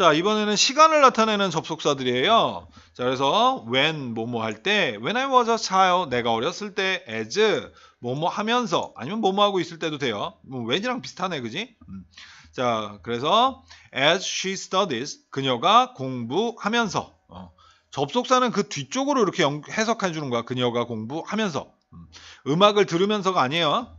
자, 이번에는 시간을 나타내는 접속사들이에요. 자, 그래서 when 뭐뭐 할 때, when I was a child, 내가 어렸을 때, as 뭐뭐 하면서, 아니면 뭐뭐 하고 있을 때도 돼요. 뭐 when이랑 비슷하네, 그지? 음. 자, 그래서 as she studies, 그녀가 공부하면서. 어. 접속사는 그 뒤쪽으로 이렇게 연- 해석해 주는 거야. 그녀가 공부하면서. 음. 음악을 들으면서가 아니에요.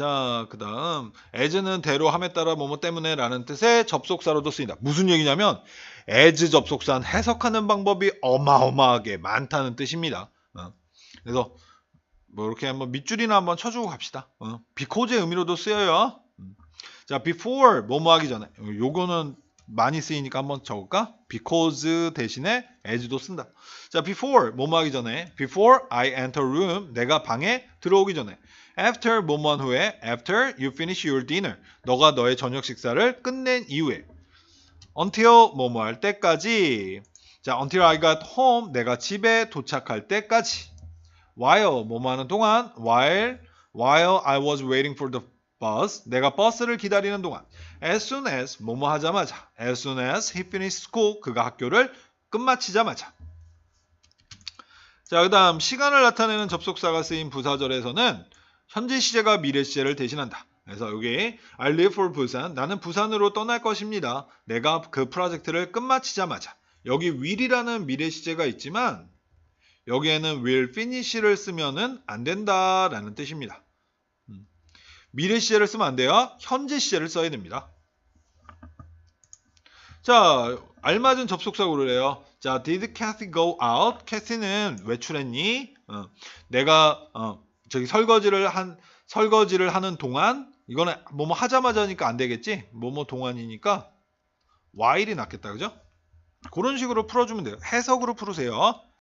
자, 그 다음, as는 대로 함에 따라 뭐뭐 때문에 라는 뜻의 접속사로도 쓰인다. 무슨 얘기냐면, as 접속사는 해석하는 방법이 어마어마하게 많다는 뜻입니다. 어. 그래서, 뭐, 이렇게 한번 밑줄이나 한번 쳐주고 갑시다. 어. because의 의미로도 쓰여요. 음. 자, before, 뭐뭐 하기 전에. 요거는 많이 쓰이니까 한번 적을까? because 대신에 as도 쓴다. 자, before, 뭐뭐 하기 전에. before I enter room, 내가 방에 들어오기 전에. after 뭐뭐한 후에 after you finish your dinner 너가 너의 저녁 식사를 끝낸 이후에 until 뭐뭐 할 때까지 자 until I got home 내가 집에 도착할 때까지 while 뭐뭐 하는 동안 while while I was waiting for the bus 내가 버스를 기다리는 동안 as soon as 뭐뭐 하자마자 as soon as he finished school 그가 학교를 끝마치자마자 자, 그 다음 시간을 나타내는 접속사가 쓰인 부사절에서는 현재 시제가 미래 시제를 대신한다. 그래서 여기 I leave for 부산 나는 부산으로 떠날 것입니다. 내가 그 프로젝트를 끝마치자마자 여기 will이라는 미래 시제가 있지만 여기에는 will finish를 쓰면은 안 된다라는 뜻입니다. 음. 미래 시제를 쓰면 안 돼요. 현재 시제를 써야 됩니다. 자, 알맞은 접속사 고르래요. 자, did Kathy go out? 캐시는 외출했니? 어, 내가 어, 저기 설거지를 한 설거지를 하는 동안 이거는 뭐뭐 하자마자니까 안 되겠지? 뭐뭐 동안이니까 while이 낫겠다. 그죠? 그런 식으로 풀어주면 돼요. 해석으로 풀으세요.